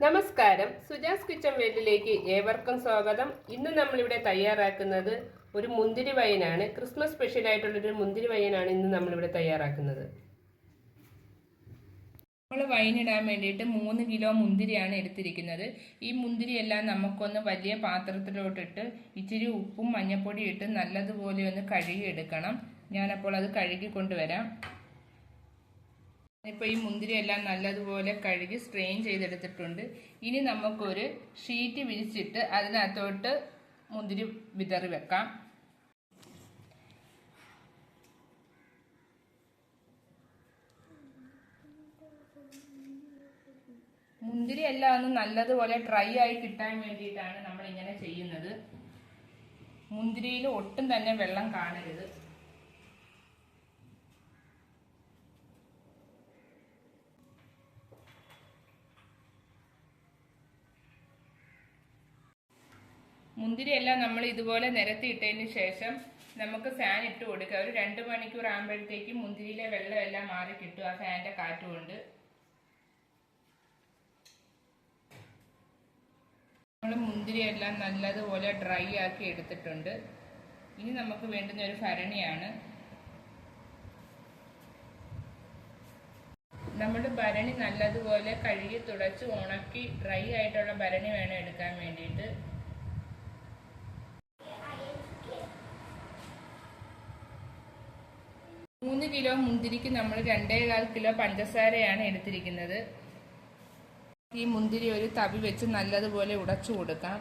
നമസ്കാരം. സുജാസ് കിച്ചൺ വേലിലേക്ക് ഏവർക്കും സ്വാഗതം. ഇന്ന് നമ്മളിവിടെ തയ്യാറാക്കുന്നത് ഒരു മുന്തിരി വയനാണ് ക്രിസ്മസ് സ്പെഷ്യൽ ആയിട്ടുള്ളൊരു മുന്തിരി വയനാണ് ഇന്ന് നമ്മളിവിടെ തയ്യാറാക്കുന്നത്. നമ്മൾ വൈനിടാൻ വേണ്ടിയിട്ട് മൂന്ന് കിലോ മുന്തിരിയാണ് എടുത്തിരിക്കുന്നത്. ഈ മുന്തിരിയെല്ലാം നമുക്കൊന്ന് വലിയ പാത്രത്തിലോട്ടിട്ട് ഇച്ചിരി ഉപ്പും മഞ്ഞപ്പൊടി ഇട്ട് നല്ലതുപോലെ ഒന്ന് കഴുകി എടുക്കണം ഞാനപ്പോൾ അത് കഴുകി കൊണ്ടുവരാം ഇപ്പോൾ ഈ മുന്തിരി എല്ലാം നല്ലതുപോലെ കഴുകി സ്ട്രെയിൻ ചെയ്തെടുത്തിട്ടുണ്ട്. ഇനി നമുക്കൊരു ഷീറ്റ് വിരിച്ചിട്ട് അതിനകത്തോട്ട് മുന്തിരി വിതറി വെക്കാം. മുന്തിരി എല്ലാം ഒന്ന് നല്ലതുപോലെ ഡ്രൈ ആയി കിട്ടാൻ വേണ്ടിയിട്ടാണ് നമ്മൾ ഇങ്ങനെ ചെയ്യുന്നത്. മുന്തിരിയിൽ ഒട്ടും തന്നെ വെള്ളം കാണരുത്. മുന്തിരി എല്ലാം നമ്മൾ ഇതുപോലെ നിരത്തിയിട്ടതിന് ശേഷം നമുക്ക് ഫാൻ ഇട്ട് കൊടുക്കുക. ഒരു രണ്ട് മണിക്കൂർ ആകുമ്പോഴത്തേക്കും മുന്തിരിയിലെ വെള്ളം എല്ലാം മാറി കിട്ടും ആ ഫാനിന്റെ കാറ്റ് കൊണ്ട്. നമ്മൾ മുന്തിരിയെല്ലാം നല്ലതുപോലെ ഡ്രൈ ആക്കി എടുത്തിട്ടുണ്ട്. ഇനി നമുക്ക് വേണ്ടുന്ന ഒരു ഭരണിയാണ്. നമ്മൾ ഭരണി നല്ലതുപോലെ കഴുകി തുടച്ച് ഉണക്കി ഡ്രൈ ആയിട്ടുള്ള ഭരണി വേണം എടുക്കാൻ വേണ്ടിയിട്ട്. കിലോ മുന്തിരിക്ക് നമ്മൾ രണ്ടേകാൽ കിലോ പഞ്ചസാരയാണ് എടുത്തിരിക്കുന്നത്. ഈ മുന്തിരി ഒരു തവി വെച്ച് നല്ലതുപോലെ ഉടച്ചു കൊടുക്കാം.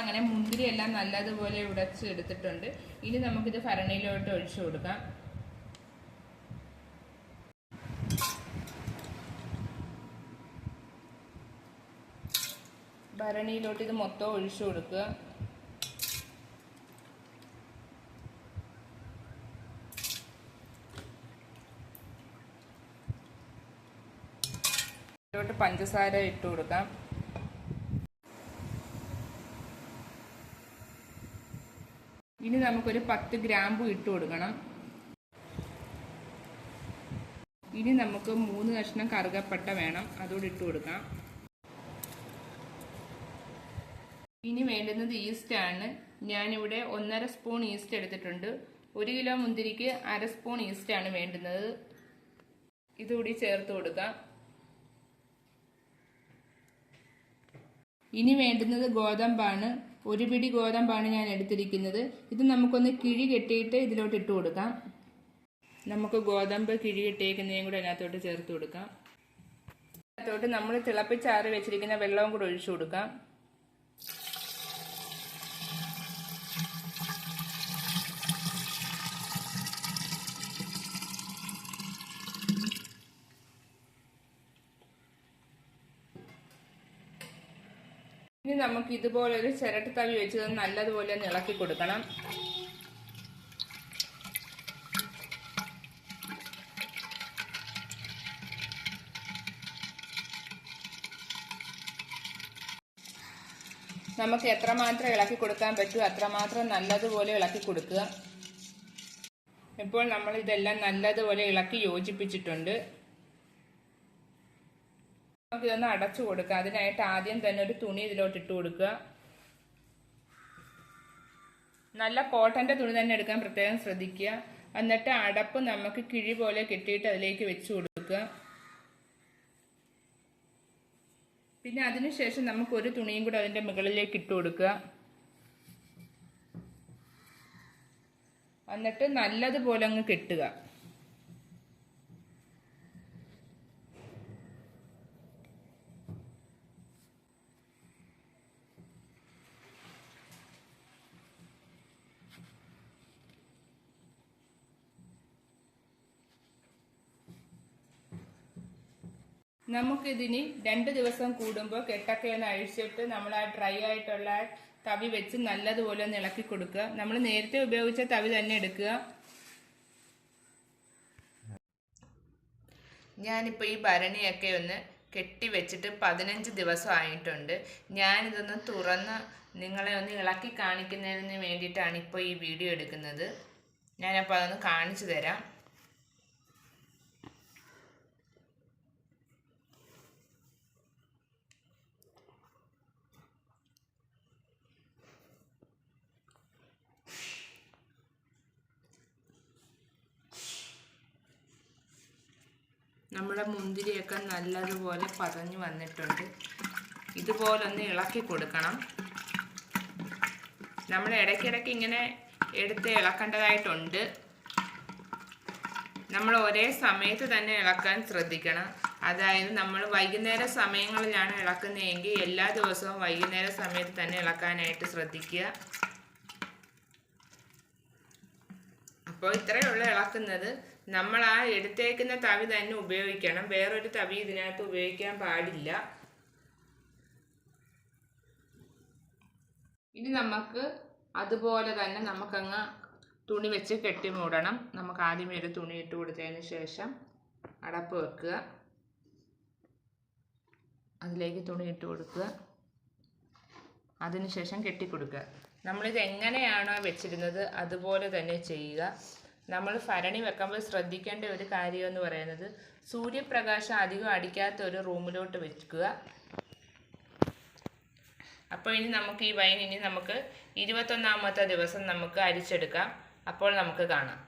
അങ്ങനെ മുന്തിരി എല്ലാം നല്ലതുപോലെ ഉടച്ച് എടുത്തിട്ടുണ്ട്. ഇനി നമുക്കിത് ഭരണിയിലോട്ട് ഒഴിച്ചു കൊടുക്കാം. ഭരണിയിലോട്ട് ഇത് മൊത്തം ഒഴിച്ചു കൊടുക്കുക. ഇതിലോട്ട് പഞ്ചസാര ഇട്ട് കൊടുക്കാം. ഇനി നമുക്കൊരു പത്ത് ഗ്രാമ്പു ഇട്ട് കൊടുക്കണം. ഇനി നമുക്ക് മൂന്ന് കഷ്ണം കറുകപ്പട്ട വേണം. അതുകൂടി ഇട്ട് കൊടുക്കാം. ഇനി വേണ്ടുന്നത് ഈസ്റ്റ് ആണ്. ഞാനിവിടെ ഒന്നര സ്പൂൺ ഈസ്റ്റ് എടുത്തിട്ടുണ്ട്. ഒരു കിലോ മുന്തിരിക്ക് അര സ്പൂൺ ഈസ്റ്റ് ആണ് വേണ്ടുന്നത്. ഇതുകൂടി ചേർത്ത് കൊടുക്കാം. ഇനി വേണ്ടുന്നത് ഗോതമ്പാണ്. ഒരു പിടി ഗോതമ്പാണ് ഞാൻ എടുത്തിരിക്കുന്നത്. ഇത് നമുക്കൊന്ന് കിഴി കെട്ടിയിട്ട് ഇതിലോട്ട് ഇട്ട് കൊടുക്കാം. നമുക്ക് ഗോതമ്പ് കിഴി കെട്ടിയേക്കുന്നതും കൂടെ അതിനകത്തോട്ട് ചേർത്ത് കൊടുക്കാം. അതിനകത്തോട്ട് നമ്മൾ തിളപ്പിച്ചാറി വെച്ചിരിക്കുന്ന വെള്ളവും കൂടെ ഒഴിച്ചു കൊടുക്കാം. ഇനി നമുക്ക് ഇതുപോലെ ഒരു ചിരട്ട തവി വെച്ച് നല്ലതുപോലെ ഒന്ന് ഇളക്കി കൊടുക്കണം. നമുക്ക് എത്രമാത്രം ഇളക്കി കൊടുക്കാൻ പറ്റുമോ അത്രമാത്രം നല്ലതുപോലെ ഇളക്കി കൊടുക്കുക. ഇപ്പോൾ നമ്മൾ ഇതെല്ലാം നല്ലതുപോലെ ഇളക്കി യോജിപ്പിച്ചിട്ടുണ്ട്. നമുക്ക് ഇതൊന്ന് അടച്ചു കൊടുക്കുക അതിനായിട്ട് ആദ്യം തന്നെ ഒരു തുണി ഇതിലോട്ട് ഇട്ട് കൊടുക്കുക. നല്ല കോട്ടന്റെ തുണി തന്നെ എടുക്കാൻ പ്രത്യേകം ശ്രദ്ധിക്കുക. എന്നിട്ട് അടപ്പ് നമുക്ക് കിഴി പോലെ കെട്ടിയിട്ട് അതിലേക്ക് വെച്ച് കൊടുക്കുക. പിന്നെ അതിനുശേഷം നമുക്ക് ഒരു തുണിയും കൂടെ അതിന്റെ മുകളിലേക്ക് ഇട്ട് കൊടുക്കുക. എന്നിട്ട് നല്ലതുപോലെ അങ്ങ് കെട്ടുക. നമുക്കിതിനി രണ്ട് ദിവസം കൂടുമ്പോൾ കെട്ടൊക്കെ ഒന്ന് അഴിച്ചിട്ട് നമ്മൾ ആ ഡ്രൈ ആയിട്ടുള്ള തവി വെച്ച് നല്ലതുപോലെ ഒന്ന് ഇളക്കി കൊടുക്കുക. നമ്മൾ നേരത്തെ ഉപയോഗിച്ച തവി തന്നെ എടുക്കുക. ഞാനിപ്പോൾ ഈ ഭരണിയൊക്കെ ഒന്ന് കെട്ടി വെച്ചിട്ട് പതിനഞ്ച് ദിവസം ആയിട്ടുണ്ട്. ഞാനിതൊന്ന് തുറന്ന് നിങ്ങളെ ഒന്ന് ഇളക്കി കാണിക്കുന്നതിന് വേണ്ടിയിട്ടാണ് ഇപ്പോൾ ഈ വീഡിയോ എടുക്കുന്നത്. ഞാനപ്പോൾ അതൊന്ന് കാണിച്ചു തരാം. നമ്മുടെ മുന്തിരിയൊക്കെ നല്ലതുപോലെ പതഞ്ഞു വന്നിട്ടുണ്ട്. ഇതുപോലൊന്ന് ഇളക്കി കൊടുക്കണം. നമ്മൾ ഇടയ്ക്കിടയ്ക്ക് ഇങ്ങനെ എടുത്ത് ഇളക്കേണ്ടതായിട്ടുണ്ട്. നമ്മൾ ഒരേ സമയത്ത് തന്നെ ഇളക്കാൻ ശ്രദ്ധിക്കണം. അതായത് നമ്മൾ വൈകുന്നേര സമയങ്ങളിലാണ് ഇളക്കുന്നതെങ്കിൽ എല്ലാ ദിവസവും വൈകുന്നേര സമയത്ത് തന്നെ ഇളക്കാനായിട്ട് ശ്രദ്ധിക്കുക. അപ്പോൾ ഇത്രയേ ഉള്ളൂ ഇളക്കുന്നത്. നമ്മൾ ആ എടുത്തേക്കുന്ന തവി തന്നെ ഉപയോഗിക്കണം. വേറൊരു തവി ഇതിനകത്ത് ഉപയോഗിക്കാൻ പാടില്ല. ഇനി നമുക്ക് അതുപോലെ തന്നെ നമുക്കങ്ങ് തുണി വെച്ച് കെട്ടി മൂടണം. നമുക്ക് ആദ്യമേ ഒരു തുണി ഇട്ട് കൊടുത്തതിന് ശേഷം അടപ്പ് വെക്കുക. അതിലേക്ക് തുണി ഇട്ട് കൊടുക്കുക. അതിനുശേഷം കെട്ടിക്കൊടുക്കുക നമ്മളിത് എങ്ങനെയാണോ വെച്ചിരുന്നത് അതുപോലെ തന്നെ ചെയ്യുക. നമ്മൾ ഭരണി വെക്കുമ്പോൾ ശ്രദ്ധിക്കേണ്ട ഒരു കാര്യം എന്ന് പറയുന്നത് സൂര്യപ്രകാശം അധികം അടിക്കാത്ത ഒരു റൂമിലോട്ട് വെക്കുക. അപ്പോൾ ഇനി നമുക്ക് ഈ വൈൻ ഇനി നമുക്ക് ഇരുപത്തൊന്നാമത്തെ ദിവസം നമുക്ക് അരിച്ചെടുക്കാം. അപ്പോൾ നമുക്ക് കാണാം.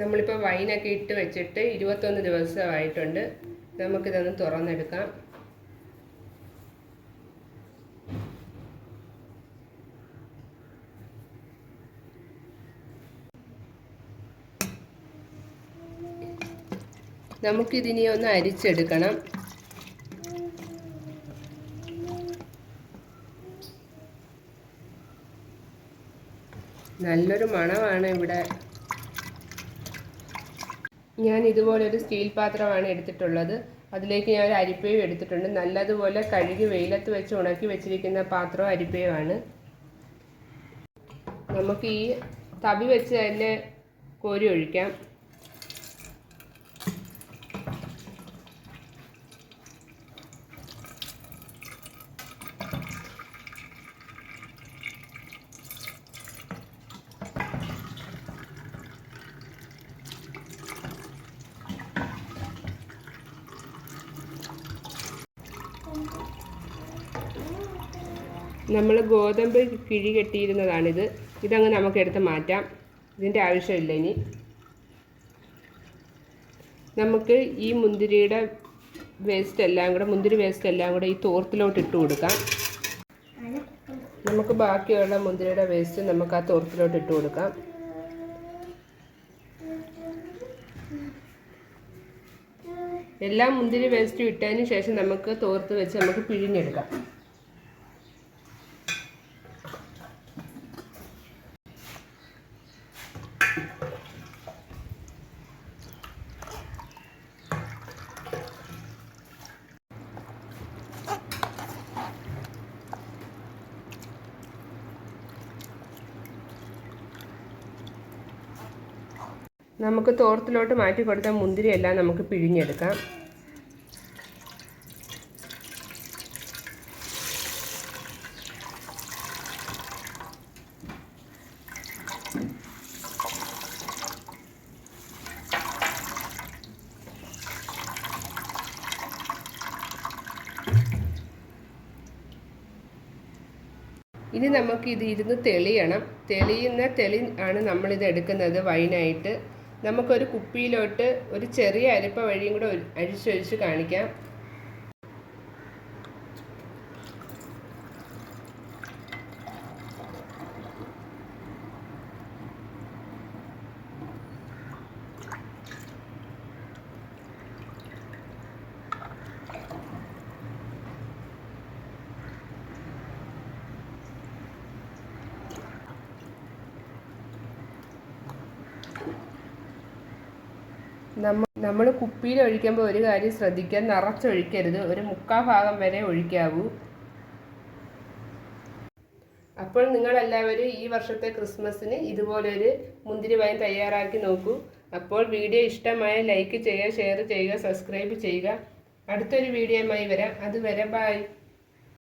നമ്മളിപ്പോൾ വൈനൊക്കെ ഇട്ട് വെച്ചിട്ട് ഇരുപത്തൊന്ന് ദിവസമായിട്ടുണ്ട്. നമുക്കിതൊന്ന് തുറന്നെടുക്കാം. നമുക്കിതിനെ ഒന്ന് അരിച്ചെടുക്കണം. നല്ലൊരു മണമാണ് ഇവിടെ. ഞാൻ ഇതുപോലൊരു സ്റ്റീൽ പാത്രമാണ് എടുത്തിട്ടുള്ളത്. അതിലേക്ക് ഞാൻ ഒരു അരിപ്പയും എടുത്തിട്ടുണ്ട്. നല്ലതുപോലെ കഴുകി വെയിലത്ത് വെച്ച് ഉണക്കി വെച്ചിരിക്കുന്ന പാത്രവും അരിപ്പയുമാണ് നമുക്ക് ഈ തവി വെച്ച് തന്നെ കോരി ഒഴിക്കാം. നമ്മൾ ഗോതമ്പ് കിഴി കെട്ടിയിരുന്നതാണിത്. ഇതങ്ങ് നമുക്ക് എടുത്ത് മാറ്റാം. ഇതിന്റെ ആവശ്യമില്ല ഇനി. നമുക്ക് ഈ മുന്തിരിയുടെ വേസ്റ്റ് എല്ലാം കൂടെ മുന്തിരി വേസ്റ്റ് എല്ലാം കൂടെ ഈ തോർത്തിലോട്ട് ഇട്ട് കൊടുക്കാം. നമുക്ക് ബാക്കിയുള്ള മുന്തിരിയുടെ വേസ്റ്റ് നമുക്ക് ആ തോർത്തിലോട്ട് ഇട്ട് കൊടുക്കാം. എല്ലാ മുന്തിരി വേസ്റ്റും ഇട്ടതിന് ശേഷം നമുക്ക് തോർത്ത് വെച്ച് നമുക്ക് പിഴിഞ്ഞെടുക്കാം. നമുക്ക് തോർത്തിലോട്ട് മാറ്റി കൊടുത്ത മുന്തിരിയെല്ലാം നമുക്ക് പിഴിഞ്ഞെടുക്കാം. ഇനി നമുക്ക് ഇത് ഇരുന്ന് തെളിയണം. തെളിയുന്ന തെളി ആണ് നമ്മളിത് എടുക്കുന്നത് വൈനായിട്ട്. നമുക്കൊരു കുപ്പിയിലോട്ട് ഒരു ചെറിയ അരിപ്പ വഴിയും കൂടെ അഴിച്ചൊഴിച്ച് കാണിക്കാം. നമ്മൾ കുപ്പിയിൽ ഒഴിക്കുമ്പോൾ ഒരു കാര്യം ശ്രദ്ധിക്കാൻ നിറച്ചൊഴിക്കരുത്. ഒരു മുക്കാ ഭാഗം വരെ ഒഴിക്കാവൂ. അപ്പോൾ നിങ്ങളെല്ലാവരും ഈ വർഷത്തെ ക്രിസ്മസിന് ഇതുപോലൊരു മുന്തിരി വൈൻ തയ്യാറാക്കി നോക്കൂ. അപ്പോൾ വീഡിയോ ഇഷ്ടമായ ലൈക്ക് ചെയ്യുക ഷെയർ ചെയ്യുക സബ്സ്ക്രൈബ് ചെയ്യുക. അടുത്തൊരു വീഡിയോയുമായി വരാം. അതുവരെ ബായ്